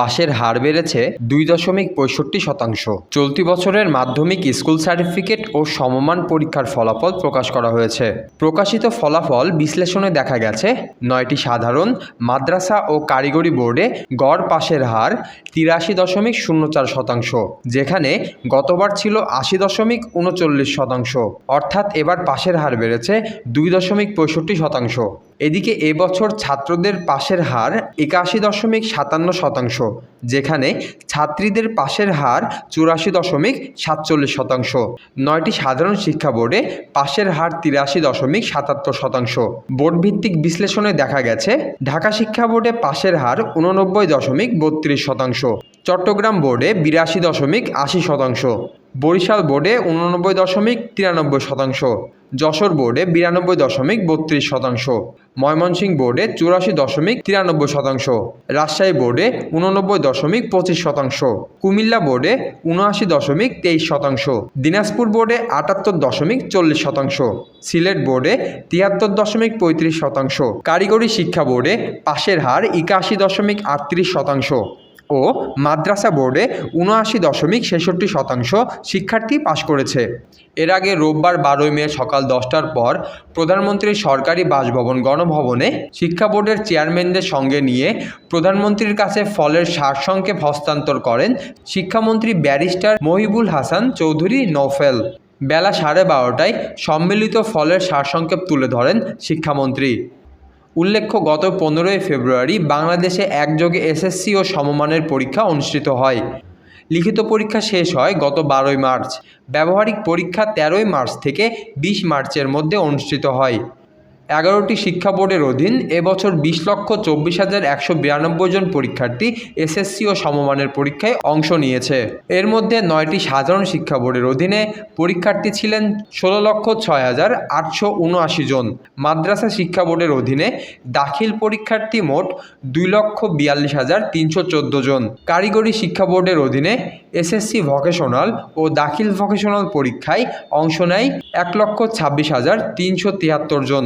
পাশের হার বেড়েছে দুই দশমিক পঁয়ষট্টি শতাংশ। চলতি বছরের মাধ্যমিক স্কুল সার্টিফিকেট ও সমমান পরীক্ষার ফলাফল প্রকাশ করা হয়েছে। প্রকাশিত ফলাফল বিশ্লেষণে দেখা গেছে, নয়টি সাধারণ, মাদ্রাসা ও কারিগরি বোর্ডে গড় পাশের হার তিরাশি দশমিক শূন্য চার শতাংশ, যেখানে গতবার ছিল আশি দশমিক উনচল্লিশ শতাংশ। অর্থাৎ এবার পাশের হার বেড়েছে দুই দশমিক পঁয়ষট্টি শতাংশ। এদিকে এবছর ছাত্রদের পাশের হার একাশি দশমিক সাতান্ন শতাংশ, যেখানে ছাত্রীদের পাশের হার চুরাশি দশমিক সাতচল্লিশ শতাংশ। নয়টি সাধারণ শিক্ষা বোর্ডে পাশের হার তিরাশি দশমিক সাতাত্তর শতাংশ। বোর্ড ভিত্তিক বিশ্লেষণে দেখা গেছে, ঢাকা শিক্ষা বোর্ডে পাশের হার উননব্বই দশমিক বত্রিশ শতাংশ। চট্টগ্রাম বোর্ডে বিরাশি দশমিক আশি শতাংশ। বরিশাল বোর্ডে উননব্বই দশমিক তিরানব্বই শতাংশ, যশোর বোর্ডে বিরানব্বই দশমিক বত্রিশ শতাংশ, ময়মনসিংহ বোর্ডে চুরাশি দশমিক তিরানব্বই শতাংশ, রাজশাহী বোর্ডে উননব্বই দশমিক পঁচিশ শতাংশ, কুমিল্লা বোর্ডে উনআশি দশমিক তেইশ শতাংশ, দিনাজপুর বোর্ডে আটাত্তর দশমিক চল্লিশ শতাংশ, সিলেট বোর্ডে তিয়াত্তর দশমিক পঁয়ত্রিশ শতাংশ, কারিগরি শিক্ষা বোর্ডে পাশের হার একাশি দশমিক আটত্রিশ শতাংশ ও মাদ্রাসা বোর্ডে উনআশি দশমিক ছেষট্টি শতাংশ শিক্ষার্থী পাশ করেছে। এর আগে রোববার বারোই মে সকাল দশটার পর প্রধানমন্ত্রীর সরকারি বাসভবন গণভবনে শিক্ষা বোর্ডের চেয়ারম্যানদের সঙ্গে নিয়ে প্রধানমন্ত্রীর কাছে ফলের সারসংক্ষেপ হস্তান্তর করেন শিক্ষামন্ত্রী ব্যারিস্টার মহিবুল হাসান চৌধুরী নৌফেল বেলা সাড়ে বারোটায় সম্মিলিত ফলের সারসংক্ষেপ তুলে ধরেন শিক্ষামন্ত্রী। উল্লেখ্য, গত পনেরোই ফেব্রুয়ারি বাংলাদেশে একযোগে এসএসসি ও সমমানের পরীক্ষা অনুষ্ঠিত হয়। লিখিত পরীক্ষা শেষ হয় গত বারোই মার্চ। ব্যবহারিক পরীক্ষা তেরোই মার্চ থেকে বিশ মার্চের মধ্যে অনুষ্ঠিত হয়। এগারোটি শিক্ষা বোর্ডের অধীন এবছর বিশ লক্ষ চব্বিশ হাজার একশো বিরানব্বই জন পরীক্ষার্থী এসএসসি ও সমমানের পরীক্ষায় অংশ নিয়েছে। এর মধ্যে নয়টি সাধারণ শিক্ষা বোর্ডের অধীনে পরীক্ষার্থী ছিলেন ষোলো লক্ষ ছয় হাজার আটশো উনআশি জন। মাদ্রাসা শিক্ষা বোর্ডের অধীনে দাখিল পরীক্ষার্থী মোট দুই লক্ষ বিয়াল্লিশ হাজার তিনশো চোদ্দ জন। কারিগরি শিক্ষা বোর্ডের অধীনে এসএসসি ভকেশনাল ও দাখিল ভকেশনাল পরীক্ষায় অংশ নেয় এক লক্ষ ছাব্বিশ হাজার তিনশো তিয়াত্তর জন।